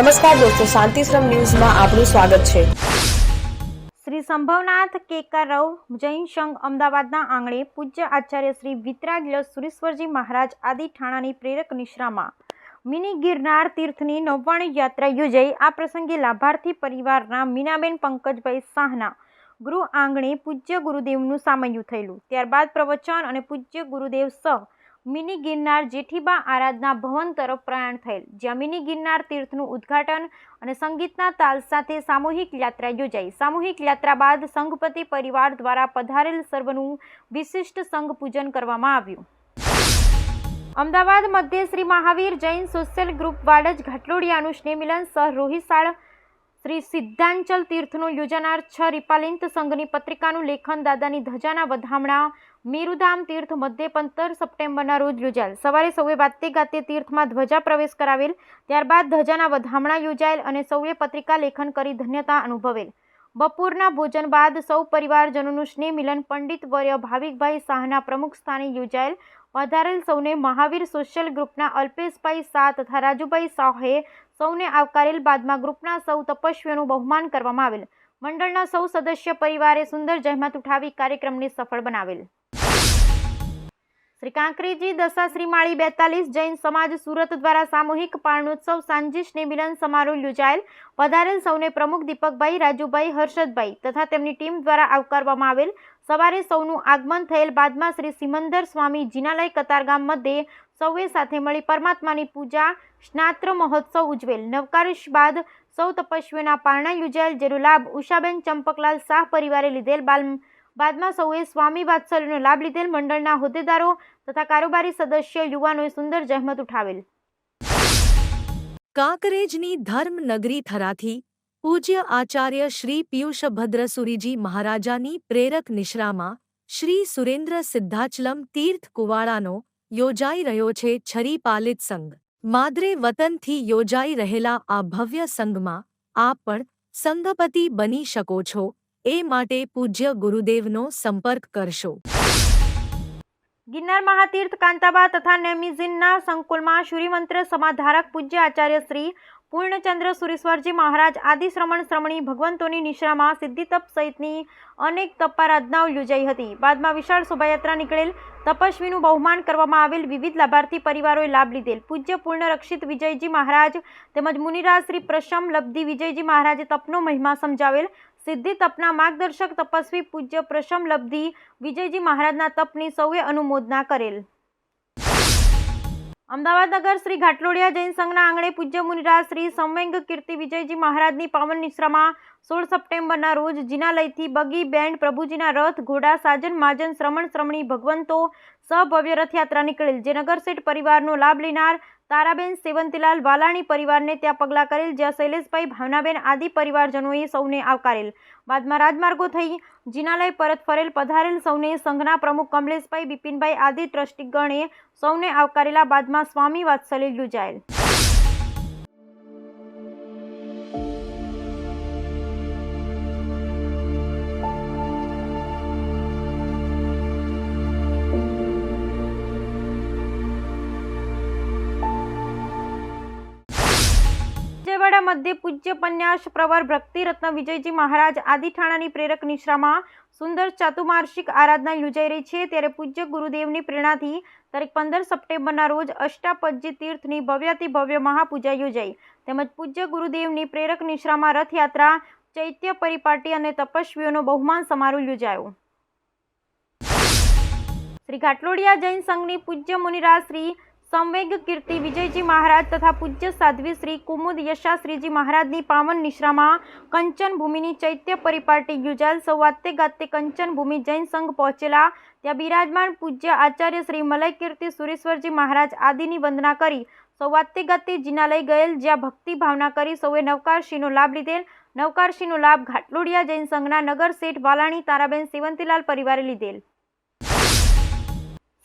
નમસ્કાર દોસ્તો, શાંતિશ્રમ ન્યૂઝમાં આપનું સ્વાગત છે. શ્રી સંભવનાથ કેકરવ, જૈન સંઘ અમદાવાદના આંગણે પૂજ્ય આચાર્ય શ્રી વિતરાજ સુરેશ્વરજી મહારાજ આદિ ઠાણાની પ્રેરક નિશ્રામાં મિની ગિરનાર તીર્થની નવ્વાણી યાત્રા યોજાઈ. આ પ્રસંગે લાભાર્થી પરિવારના મીનાબેન પંકજભાઈ શાહના ગૃહ આંગણે પૂજ્ય ગુરુદેવનું સામયું થયેલું. ત્યારબાદ પ્રવચન અને પૂજ્ય ગુરુદેવ સહ મિની ગિરનાર જેઠીબા આરાધના ભવન તરફ પ્રયાણ થયેલ. જ્યાં મિની ગિરનાર તીર્થનું ઉદ્ઘાટન અને સંગીતના તાલ સાથે સામૂહિક યાત્રા યોજાઈ. સામૂહિક યાત્રા બાદ સંઘપતિ પરિવાર દ્વારા પધારેલ સર્વનું વિશિષ્ટ સંઘ પૂજન કરવામાં આવ્યું. અમદાવાદ મધ્ય શ્રી મહાવીર જૈન સોશિયલ ગ્રુપ વાડજ ઘાટલોડિયાનું સ્નેહમિલન સહ રોહિસાળ શ્રી સિદ્ધાંચલ તીર્થનું યોજાનાર છ રિપાલિંત સંઘની પત્રિકાનું લેખન, દાદાની ધજાના વધામણા મેરુધામ તીર્થ મધ્યે પંદર સપ્ટેમ્બરના રોજ યોજાયેલ. સવારે સૌએ વાતે ગાતે તીર્થમાં ધ્વજા પ્રવેશ કરાવેલ. ત્યારબાદ ધ્વજાના વધામણા યોજાયેલ અને સૌએ પત્રિકા લેખન કરી ધન્યતા અનુભવેલ. બપોરના ભોજન બાદ સૌ પરિવારજનોનું સ્નેહ મિલન પંડિત વર્ય ભાવિકભાઈ શાહના પ્રમુખ સ્થાને યોજાયેલ. વધારેલ સૌને મહાવીર સોશિયલ ગ્રુપના અલ્પેશભાઈ શાહ તથા રાજુભાઈ શાહે સૌને આવકારેલ. બાદમાં ગ્રુપના સૌ તપસ્વીઓનું બહુમાન કરવામાં આવેલ. મંડળના સૌ સદસ્ય પરિવારે સુંદર જહેમત ઉઠાવી કાર્યક્રમને સફળ બનાવેલ. શ્રી કાંકરીજી દશાશ્રી માળી બેતાલીસ જૈન સમાજ સુરત દ્વારા સામૂહિક પારણોત્સવ સાંજીશ નિમિલન સમારોહ યોજાયેલ. વધારેલ સૌને પ્રમુખ દીપકભાઈ, રાજુભાઈ, હર્ષદભાઈ તથા તેમની ટીમ દ્વારા આવકારવામાં આવેલ. સવારે સૌનું આગમન થયેલ બાદમાં શ્રી સિમંદર સ્વામી જીનાલય કતારગામ મધ્યે સૌએ સાથે મળી પરમાત્માની પૂજા, સ્નાત્ર મહોત્સવ ઉજવેલ. નવકારીશ બાદ સૌ તપસ્વીઓના પારણા યોજાયેલ, જેનો લાભ ઉષાબેન ચંપકલાલ શાહ પરિવારે લીધેલ બાલ બાદમાં સૌએ સ્વામી વાત્સલ્યનો લાભ લીધેલ મંડળના હોદ્દેદારો તથા કારોબારી સદસ્ય યુવાનોએ સુંદર જહેમત ઉઠાવેલ. કાંકરેજની ધર્મનગરી થરાથી પૂજ્ય આચાર્ય શ્રી પિયુષભદ્રસુરીજી મહારાજાની પ્રેરક નિશ્રામાં શ્રી સુરેન્દ્ર સિદ્ધાચલમ તીર્થ કુવાળાનો યોજાઈ રહ્યો છે છરી પાલિત સંઘ. માદરે વતનથી યોજાઈ રહેલા આ ભવ્ય સંઘમાં આપ પણ સંઘપતિ બની શકો છો. એ માટે પૂજ્ય ગુરુદેવનો સંપર્ક કરશો. ગિરનાર મહાતીર્થ કાંતાબા તથા નેમિઝિનના સંકુલમાં શૂર્યમંત્ર સમાધારક પૂજ્ય આચાર્ય શ્રી પૂર્ણચંદ્ર સુરેશ્વરજી મહારાજ આદિશ્રમણ શ્રમણી ભગવંતોની નિશ્રામાં સિદ્ધિતપ સહિતની અનેક તપારાધનાઓ યોજાઈ હતી. બાદમાં વિશાળ શોભાયાત્રા નીકળેલ તપસ્વીનું બહુમાન કરવામાં આવેલ વિવિધ લાભાર્થી પરિવારોએ લાભ લીધેલ. પૂજ્ય પૂર્ણ રક્ષિત વિજયજી મહારાજ તેમજ મુનિરાજ શ્રી પ્રશમ લબ્ધિ વિજયજી મહારાજે તપનો મહિમા સમજાવેલ. સિદ્ધિ તપના માર્ગદર્શક તપસ્વી પૂજ્ય પ્રશમ લબ્ધિ વિજયજી મહારાજના તપની સૌએ અનુમોદના કરેલ. અમદાવાદ નગર શ્રી ઘાટલોડિયા જૈન સંઘના આંગણે પૂજ્ય મુનિરાજ શ્રી સંવેંગ કીર્તિ વિજયજી મહારાજની પાવન નિશ્રામાં સોળ સપ્ટેમ્બરના રોજ જીનાલયથી બગી બેન્ડ પ્રભુજીના રથ ઘોડા સાજન માજન શ્રમણ શ્રમણી ભગવંતો સભવ્ય રથયાત્રા નીકળેલ જે નગરસેઠ પરિવારનો લાભ લેનાર તારાબેન સેવંતીલાલ વાલાણી પરિવારને ત્યાં પગલાં કરેલ, જ્યાં શૈલેષભાઈ ભાવનાબેન આદિ પરિવારજનોએ સૌને આવકારેલ. બાદમાં રાજમાર્ગો થઈ, જીનાલય પરત ફરેલ પધારેલ સૌને સંઘના પ્રમુખ કમલેશભાઈ, બિપિનભાઈ આદિ ટ્રસ્ટીગણે સૌને આવકારેલા બાદમાં સ્વામી વાત્સલ્ય યોજાયેલ. વિજયવાડા મધ્ય પૂજ્ય પન્યાસ પ્રવર ભક્તિરત્ન વિજયજી મહારાજ આદિ પ્રેરક નિશ્રામાં સુંદર ચાતુમાર્ષિક આરાધના યોજાઈ રહી છે. ત્યારે પૂજ્ય ગુરુદેવની પ્રેરણાથી તારીખ પંદર સપ્ટેમ્બરના રોજ અષ્ટાપજ્ય તીર્થની ભવ્યાતિ ભવ્ય મહાપૂજા યોજાઈ. તેમજ પૂજ્ય ગુરુદેવની પ્રેરક નિશ્રામાં રથયાત્રા, ચૈત્ય પરિપાટી અને તપસ્વીઓનો બહુમાન સમારોહ યોજાયો. શ્રી ઘાટલોડિયા જૈન સંઘની પૂજ્ય મુનિરાજ શ્રી સંવેગ કીર્તિ વિજયજી મહારાજ તથા પૂજ્ય સાધ્વી શ્રી કુમુદ યશાશ્રીજી મહારાજની પાવન નિશ્રામાં કંચન ભૂમિની ચૈત્ય પરિપાટી યોજાયેલ સૌ વાતે ગાતે કંચન ભૂમિ જૈન સંઘ પહોંચેલા. ત્યાં બિરાજમાન પૂજ્ય આચાર્ય શ્રી મલય કીર્તિ સુરેશ્વરજી મહારાજ આદિની વંદના કરી. સૌ વાતે ગાતે જીનાલય ગયેલ, જ્યાં ભક્તિ ભાવના કરી સૌએ નવકારશીનો લાભ લીધેલ. નવકારશીનો લાભ ઘાટલોડિયા જૈન સંઘના નગર શેઠ વાલાણી તારાબેન સેવંતીલાલ પરિવારે લીધેલ.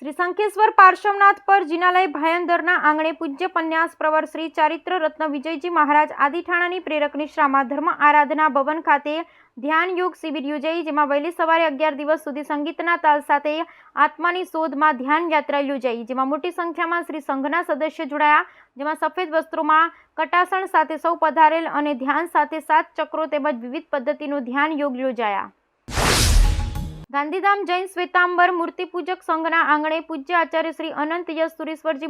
શ્રી શંખેશ્વર પાર્શ્વનાથ પર જીનાલય ભાયંદરના આંગણે પૂજ્ય પન્યાસ પ્રવર શ્રી ચારિત્ર રત્ન વિજયજી મહારાજ આદિઠાણાની પ્રેરક નિશ્રામાં ધર્મ આરાધના ભવન ખાતે ધ્યાન યોગ શિબિર યોજાઈ, જેમાં વહેલી સવારે અગિયાર દિવસ સુધી સંગીતના તાલ સાથે આત્માની શોધમાં ધ્યાન યાત્રા યોજાઈ, જેમાં મોટી સંખ્યામાં શ્રી સંઘના સદસ્ય જોડાયા, જેમાં સફેદ વસ્ત્રોમાં કટાસણ સાથે સૌ પધારેલ અને ધ્યાન સાથે સાત ચક્રો તેમજ વિવિધ પદ્ધતિનું ધ્યાન યોગ યોજાયા. ગાંધીધામ જૈન શ્વેતાંબર મૂર્તિપૂજક સંઘના આંગણે પૂજ્ય આચાર્ય શ્રી અનંત યશ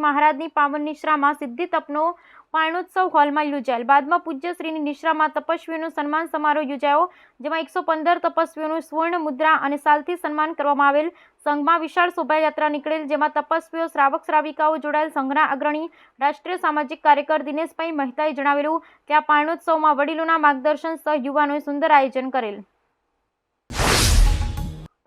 મહારાજની પાવન નિશ્રામાં સિદ્ધિ તપનો પારણોત્સવ હોલમાં યોજાયેલ. બાદમાં પૂજ્ય શ્રીની નિશ્રામાં તપસ્વીઓનો સન્માન સમારોહ યોજાયો, જેમાં એકસો પંદર તપસ્વીઓનું સુવર્ણ મુદ્રા અને સાલથી સન્માન કરવામાં આવેલ સંઘમાં વિશાળ શોભાયાત્રા નીકળેલ, જેમાં તપસ્વીઓ, શ્રાવક શ્રાવિકાઓ જોડાયેલ સંઘના અગ્રણી, રાષ્ટ્રીય સામાજિક કાર્યકર દિનેશભાઈ મહેતાએ જણાવેલું કે આ પારણોત્સવમાં વડીલોના માર્ગદર્શન સહ યુવાનોએ સુંદર આયોજન કરેલ.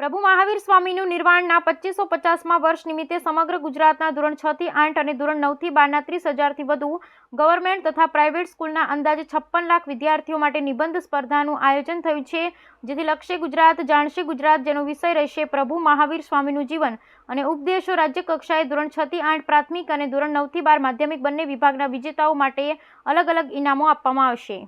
પ્રભુ મહાવીર સ્વામીનું નિર્વાણના પચીસો પચાસમાં વર્ષ નિમિત્તે સમગ્ર ગુજરાતના ધોરણ છ આઠ અને ધોરણ નવથી બારના ત્રીસ હજારથી વધુ ગવર્મેન્ટ તથા પ્રાઇવેટ સ્કૂલના અંદાજે છપ્પન લાખ વિદ્યાર્થીઓ માટે નિબંધ સ્પર્ધાનું આયોજન થયું છે, જેથી લક્ષ્ય ગુજરાત, જાણશે ગુજરાત જેનો વિષય રહેશે પ્રભુ મહાવીર સ્વામીનું જીવન અને ઉપદેશો રાજ્ય કક્ષાએ ધોરણ છ આઠ પ્રાથમિક અને ધોરણ નવથી બાર માધ્યમિક બંને વિભાગના વિજેતાઓ માટે અલગ અલગ ઇનામો આપવામાં આવશે.